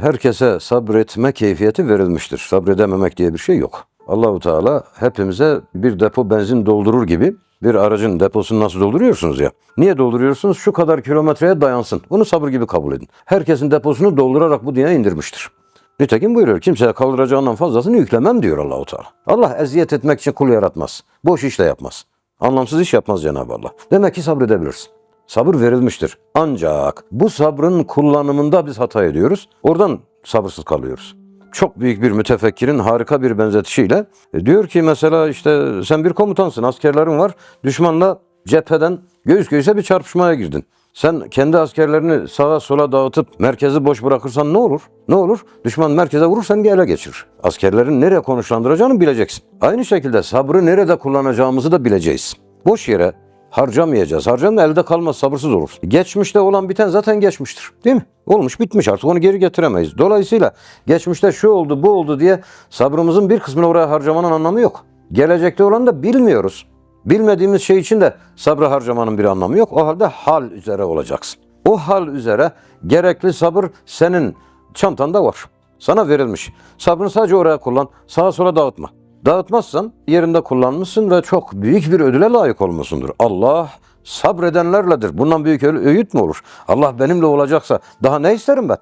Herkese sabretme keyfiyeti verilmiştir. Sabredememek diye bir şey yok. Allahu Teala hepimize bir depo benzin doldurur gibi bir aracın deposunu nasıl dolduruyorsunuz ya? Niye dolduruyorsunuz? Şu kadar kilometreye dayansın. Bunu sabır gibi kabul edin. Herkesin deposunu doldurarak bu dünyaya indirmiştir. Nitekim buyuruyor. Kimseye kaldıracağından fazlasını yüklemem diyor Allahu Teala. Allah eziyet etmek için kul yaratmaz. Boş iş de yapmaz. Anlamsız iş yapmaz Cenab-ı Allah. Demek ki sabredebilirsin. Sabır verilmiştir. Ancak bu sabrın kullanımında biz hata ediyoruz. Oradan sabırsız kalıyoruz. Çok büyük bir mütefekkirin harika bir benzetişiyle e, diyor ki mesela işte sen bir komutansın, askerlerin var. Düşmanla cepheden göğüs göğüse bir çarpışmaya girdin. Sen kendi askerlerini sağa sola dağıtıp merkezi boş bırakırsan ne olur? Ne olur? Düşman merkeze vurur seni ele geçirir. Askerlerin nereye konuşlandıracağını bileceksin. Aynı şekilde sabrı nerede kullanacağımızı da bileceğiz. Boş yere harcamayacağız. Harcam elde kalmaz sabırsız olur. Geçmişte olan biten zaten geçmiştir. Değil mi? Olmuş bitmiş artık onu geri getiremeyiz. Dolayısıyla geçmişte şu oldu bu oldu diye sabrımızın bir kısmını oraya harcamanın anlamı yok. Gelecekte olan da bilmiyoruz. Bilmediğimiz şey için de sabrı harcamanın bir anlamı yok. O halde hal üzere olacaksın. O hal üzere gerekli sabır senin çantanda var. Sana verilmiş. Sabrını sadece oraya kullan. Sağa sola dağıtma. Dağıtmazsan yerinde kullanmışsın ve çok büyük bir ödüle layık olmuşsundur. Allah sabredenlerledir. Bundan büyük öğüt mü olur? Allah benimle olacaksa daha ne isterim ben?